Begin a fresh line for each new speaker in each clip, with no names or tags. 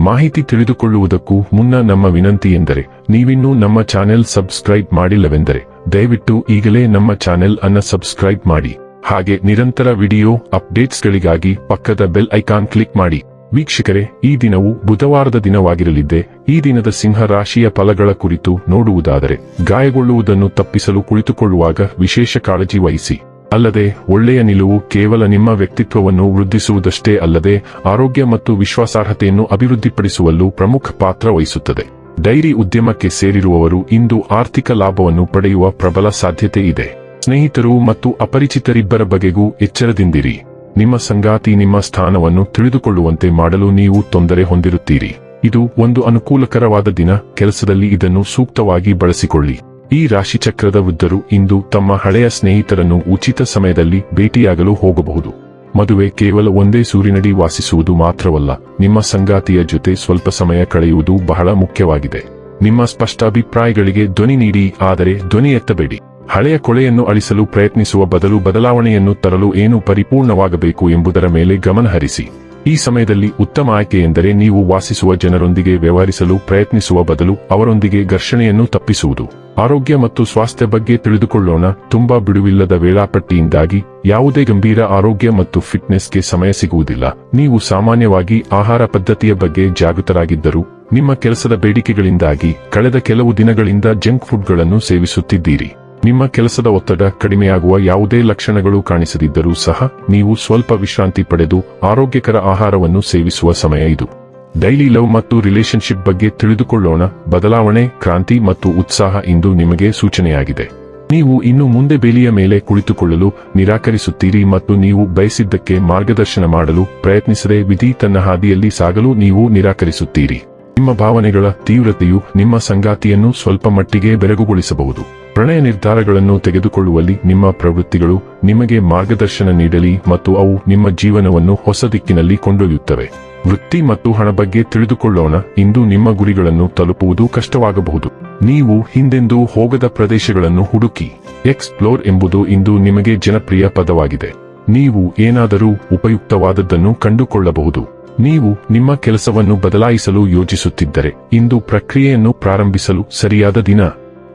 ಮಾಹಿತಿ ತಿಳಿದುಕೊಳ್ಳುವುದಕ್ಕೂ ಮುನ್ನ ನಮ್ಮ ವಿನಂತಿ ಎಂದರೆ, ನೀವಿನ್ನೂ ನಮ್ಮ ಚಾನೆಲ್ ಸಬ್ಸ್ಕ್ರೈಬ್ ಮಾಡಿಲ್ಲವೆಂದರೆ, ದಯವಿಟ್ಟು ಈಗಲೇ ನಮ್ಮ ಚಾನೆಲ್ ಅನ್ನ ಸಬ್ಸ್ಕ್ರೈಬ್ ಮಾಡಿ. ಹಾಗೆ ನಿರಂತರ ವಿಡಿಯೋ ಅಪ್ಡೇಟ್ಸ್ಗಳಿಗಾಗಿ ಪಕ್ಕದ ಬೆಲ್ ಐಕಾನ್ ಕ್ಲಿಕ್ ಮಾಡಿ. ವೀಕ್ಷಕರೇ, ಈ ದಿನವು ಬುಧವಾರದ ದಿನವಾಗಿರಲಿದ್ದೆ, ಈ ದಿನದ ಸಿಂಹ ರಾಶಿಯ ಫಲಗಳ ಕುರಿತು ನೋಡುವುದಾದರೆ, ಗಾಯಗೊಳ್ಳುವುದನ್ನು ತಪ್ಪಿಸಲು ಕುಳಿತುಕೊಳ್ಳುವಾಗ ವಿಶೇಷ ಕಾಳಜಿ ವಹಿಸಿ. ಅಲ್ಲದೆ, ಒಳ್ಳೆಯ ನಿಲುವು ಕೇವಲ ನಿಮ್ಮ ವ್ಯಕ್ತಿತ್ವವನ್ನು ವೃದ್ಧಿಸುವುದಷ್ಟೇ ಅಲ್ಲದೆ, ಆರೋಗ್ಯ ಮತ್ತು ವಿಶ್ವಾಸಾರ್ಹತೆಯನ್ನು ಅಭಿವೃದ್ಧಿಪಡಿಸುವಲ್ಲೂ ಪ್ರಮುಖ ಪಾತ್ರ ವಹಿಸುತ್ತದೆ. ಡೈರಿ ಉದ್ಯಮಕ್ಕೆ ಸೇರಿರುವವರು ಇಂದು ಆರ್ಥಿಕ ಲಾಭವನ್ನು ಪಡೆಯುವ ಪ್ರಬಲ ಸಾಧ್ಯತೆ ಇದೆ. ಸ್ನೇಹಿತರು ಮತ್ತು ಅಪರಿಚಿತರಿಬ್ಬರ ಬಗೆಗೂ ಎಚ್ಚರದಿಂದಿರಿ. ನಿಮ್ಮ ಸಂಗಾತಿ ನಿಮ್ಮ ಸ್ಥಾನವನ್ನು ತಿಳಿದುಕೊಳ್ಳುವಂತೆ ಮಾಡಲು ನೀವು ತೊಂದರೆ ಹೊಂದಿರುತ್ತೀರಿ. ಇದು ಒಂದು ಅನುಕೂಲಕರವಾದ ದಿನ, ಕೆಲಸದಲ್ಲಿ ಇದನ್ನು ಸೂಕ್ತವಾಗಿ ಬಳಸಿಕೊಳ್ಳಿ. ಈ ರಾಶಿಚಕ್ರದ ವೃದ್ಧರು ಇಂದು ತಮ್ಮ ಹಳೆಯ ಸ್ನೇಹಿತರನ್ನು ಉಚಿತ ಸಮಯದಲ್ಲಿ ಭೇಟಿಯಾಗಲು ಹೋಗಬಹುದು. ಮದುವೆ ಕೇವಲ ಒಂದೇ ಸೂರಿನಡಿ ವಾಸಿಸುವುದು ಮಾತ್ರವಲ್ಲ, ನಿಮ್ಮ ಸಂಗಾತಿಯ ಜೊತೆ ಸ್ವಲ್ಪ ಸಮಯ ಕಳೆಯುವುದು ಬಹಳ ಮುಖ್ಯವಾಗಿದೆ. ನಿಮ್ಮ ಸ್ಪಷ್ಟಾಭಿಪ್ರಾಯಗಳಿಗೆ ಧ್ವನಿ ನೀಡಿ, ಆದರೆ ಧ್ವನಿ ಎತ್ತಬೇಡಿ. ಹಳೆಯ ಕೊಳೆಯನ್ನು ಅಳಿಸಲು ಪ್ರಯತ್ನಿಸುವ ಬದಲು ಬದಲಾವಣೆಯನ್ನು ತರಲು ಏನು ಪರಿಪೂರ್ಣವಾಗಬೇಕು ಎಂಬುದರ ಮೇಲೆ ಗಮನಹರಿಸಿ ಈ ಸಮಯದಲ್ಲಿ ಉತ್ತಮ ಆಯ್ಕೆ ಎಂದರೆ ನೀವು ವಾಸಿಸುವ ಜನರೊಂದಿಗೆ ವ್ಯವಹರಿಸಲು ಪ್ರಯತ್ನಿಸುವ ಬದಲು ಅವರೊಂದಿಗೆ ಘರ್ಷಣೆಯನ್ನು ತಪ್ಪಿಸುವುದು. ಆರೋಗ್ಯ ಮತ್ತು ಸ್ವಾಸ್ಥ್ಯ ಬಗ್ಗೆ ತಿಳಿದುಕೊಳ್ಳೋಣ. ತುಂಬಾ ಬಿಡುವಿಲ್ಲದ ವೇಳಾಪಟ್ಟಿಯಿಂದಾಗಿ ಯಾವುದೇ ಗಂಭೀರ ಆರೋಗ್ಯ ಮತ್ತು ಫಿಟ್ನೆಸ್ಗೆ ಸಮಯ ಸಿಗುವುದಿಲ್ಲ. ನೀವು ಸಾಮಾನ್ಯವಾಗಿ ಆಹಾರ ಪದ್ಧತಿಯ ಬಗ್ಗೆ ಜಾಗೃತರಾಗಿದ್ದರೂ, ನಿಮ್ಮ ಕೆಲಸದ ಬೇಡಿಕೆಗಳಿಂದಾಗಿ ಕಳೆದ ಕೆಲವು ದಿನಗಳಿಂದ ಜಂಕ್ ಫುಡ್ಗಳನ್ನು ಸೇವಿಸುತ್ತಿದ್ದೀರಿ. ನಿಮ್ಮ ಕೆಲಸದ ಒತ್ತಡ ಕಡಿಮೆಯಾಗುವ ಯಾವುದೇ ಲಕ್ಷಣಗಳು ಕಾಣಿಸದಿದ್ದರೂ ಸಹ, ನೀವು ಸ್ವಲ್ಪ ವಿಶ್ರಾಂತಿ ಪಡೆದು ಆರೋಗ್ಯಕರ ಆಹಾರವನ್ನು ಸೇವಿಸುವ ಸಮಯ ಇದು. ಡೈಲಿ ಲವ್ ಮತ್ತು ರಿಲೇಶನ್ಶಿಪ್ ಬಗ್ಗೆ ತಿಳಿದುಕೊಳ್ಳೋಣ. ಬದಲಾವಣೆ, ಕ್ರಾಂತಿ ಮತ್ತು ಉತ್ಸಾಹ ಇಂದು ನಿಮಗೆ ಸೂಚನೆಯಾಗಿದೆ. ನೀವು ಇನ್ನು ಮುಂದೆ ಬೇಲಿಯ ಮೇಲೆ ಕುಳಿತುಕೊಳ್ಳಲು, ನಿರಾಕರಿಸುತ್ತೀರಿ ಮತ್ತು ನೀವು ಬಯಸಿದ್ದಕ್ಕೆ ಮಾರ್ಗದರ್ಶನ ಮಾಡಲು ಪ್ರಯತ್ನಿಸದೆ ವಿಧಿ ತನ್ನ ಹಾದಿಯಲ್ಲಿ ಸಾಗಲು ನೀವು ನಿರಾಕರಿಸುತ್ತೀರಿ. ನಿಮ್ಮ ಭಾವನೆಗಳ ತೀವ್ರತೆಯು ನಿಮ್ಮ ಸಂಗಾತಿಯನ್ನು ಸ್ವಲ್ಪ ಮಟ್ಟಿಗೆ ಬೆರಗುಗೊಳಿಸಬಹುದು. ಪ್ರಣಯ ನಿರ್ಧಾರಗಳನ್ನು ತೆಗೆದುಕೊಳ್ಳುವಲ್ಲಿ ನಿಮ್ಮ ಪ್ರವೃತ್ತಿಗಳು ನಿಮಗೆ ಮಾರ್ಗದರ್ಶನ ನೀಡಲಿ ಮತ್ತು ಅವು ನಿಮ್ಮ ಜೀವನವನ್ನು ಹೊಸ ದಿಕ್ಕಿನಲ್ಲಿ ಕೊಂಡೊಯ್ಯುತ್ತವೆ. ವೃತ್ತಿ ಮತ್ತು ಹಣ ಬಗ್ಗೆ ತಿಳಿದುಕೊಳ್ಳೋಣ. ಇಂದು ನಿಮ್ಮ ಗುರಿಗಳನ್ನು ತಲುಪುವುದು ಕಷ್ಟವಾಗಬಹುದು. ನೀವು ಹಿಂದೆಂದೂ ಹೋಗದ ಪ್ರದೇಶಗಳನ್ನು ಹುಡುಕಿ. ಎಕ್ಸ್ಪ್ಲೋರ್ ಎಂಬುದು ಇಂದು ನಿಮಗೆ ಜನಪ್ರಿಯ ಪದವಾಗಿದೆ. ನೀವು ಏನಾದರೂ ಉಪಯುಕ್ತವಾದದ್ದನ್ನು ಕಂಡುಕೊಳ್ಳಬಹುದು. ನೀವು ನಿಮ್ಮ ಕೆಲಸವನ್ನು ಬದಲಾಯಿಸಲು ಯೋಜಿಸುತ್ತಿದ್ದರೆ. ಇಂದು ಪ್ರಕ್ರಿಯೆಯನ್ನು ಪ್ರಾರಂಭಿಸಲು ಸರಿಯಾದ ದಿನ.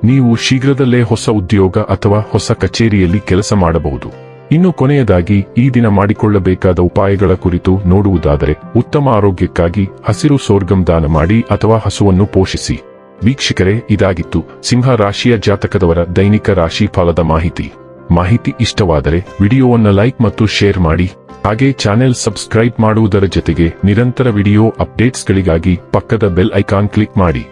ನೀವು ಶೀಘ್ರದಲ್ಲೇ ಹೊಸ ಉದ್ಯೋಗ ಅಥವಾ ಹೊಸ ಕಚೇರಿಯಲ್ಲಿ ಕೆಲಸ ಮಾಡಬಹುದು. ಇನ್ನು ಕೊನೆಯದಾಗಿ ಈ ದಿನ ಮಾಡಿಕೊಳ್ಳಬೇಕಾದ ಉಪಾಯಗಳ ಕುರಿತು ನೋಡುವುದಾದರೆ ಉತ್ತಮ ಆರೋಗ್ಯಕ್ಕಾಗಿ ಹಸಿರು ಸೋರ್ಗಂ ದಾನ ಮಾಡಿ ಅಥವಾ ಹಸುವನ್ನು ಪೋಷಿಸಿ. ವೀಕ್ಷಕರೇ, ಇದಾಗಿತ್ತು ಸಿಂಹ ರಾಶಿಯ ಜಾತಕದವರ ದೈನಿಕ ರಾಶಿ ಫಲದ ಮಾಹಿತಿ. ಮಾಹಿತಿ ಇಷ್ಟವಾದರೆ ವಿಡಿಯೋವನ್ನು ಲೈಕ್ ಮತ್ತು ಶೇರ್ ಮಾಡಿ. ಹಾಗೆ ಚಾನೆಲ್ ಸಬ್ಸ್ಕ್ರೈಬ್ ಮಾಡುವುದರ ಜೊತೆಗೆ ನಿರಂತರ ವಿಡಿಯೋ ಅಪ್ಡೇಟ್ಸ್ಗಳಿಗಾಗಿ ಪಕ್ಕದ ಬೆಲ್ ಐಕಾನ್ ಕ್ಲಿಕ್ ಮಾಡಿ.